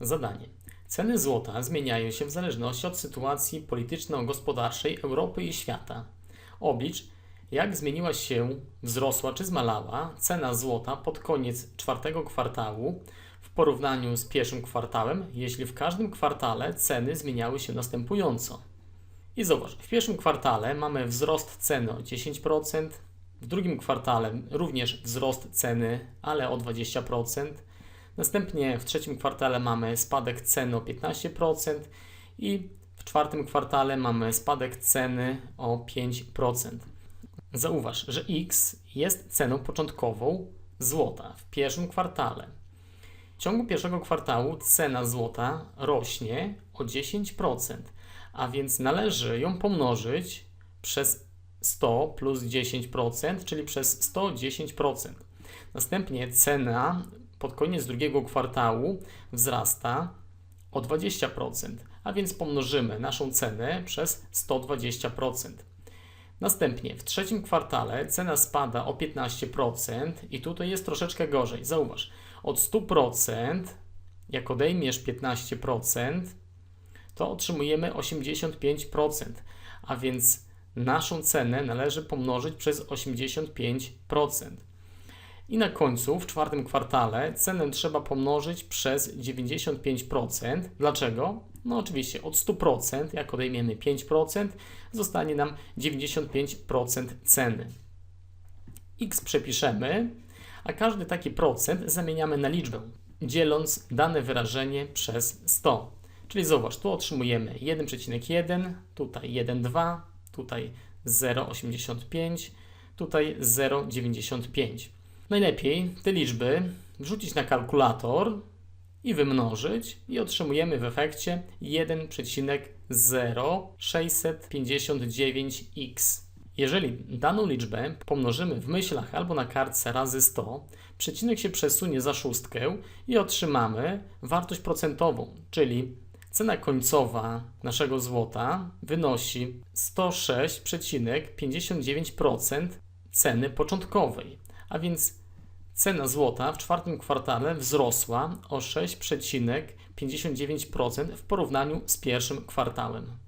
Zadanie. Ceny złota zmieniają się w zależności od sytuacji polityczno-gospodarczej Europy i świata. Oblicz, jak zmieniła się, wzrosła czy zmalała cena złota pod koniec czwartego kwartału w porównaniu z pierwszym kwartałem, jeśli w każdym kwartale ceny zmieniały się następująco. I zobacz, w pierwszym kwartale mamy wzrost ceny o 10%, w drugim kwartale również wzrost ceny, ale o 20%. Następnie w trzecim kwartale mamy spadek ceny o 15% i w czwartym kwartale mamy spadek ceny o 5%. Zauważ, że X jest ceną początkową złota w pierwszym kwartale. W ciągu pierwszego kwartału cena złota rośnie o 10%, a więc należy ją pomnożyć przez 100 plus 10%, czyli przez 110%. Następnie cena pod koniec drugiego kwartału wzrasta o 20%, a więc pomnożymy naszą cenę przez 120%. Następnie w trzecim kwartale cena spada o 15% i tutaj jest troszeczkę gorzej. Zauważ, od 100% jak odejmiesz 15%, to otrzymujemy 85%, a więc naszą cenę należy pomnożyć przez 85%. I na końcu, w czwartym kwartale, cenę trzeba pomnożyć przez 95%. Dlaczego? No oczywiście od 100%, jak odejmiemy 5%, zostanie nam 95% ceny. X przepiszemy, a każdy taki procent zamieniamy na liczbę, dzieląc dane wyrażenie przez 100. Czyli zobacz, tu otrzymujemy 1,1, tutaj 1,2, tutaj 0,85, tutaj 0,95. Najlepiej te liczby wrzucić na kalkulator i wymnożyć i otrzymujemy w efekcie 1,0659x. Jeżeli daną liczbę pomnożymy w myślach albo na kartce razy 100, przecinek się przesunie za szóstkę i otrzymamy wartość procentową, czyli cena końcowa naszego złota wynosi 106,59% ceny początkowej, a więc cena złota w czwartym kwartale wzrosła o 6,59% w porównaniu z pierwszym kwartałem.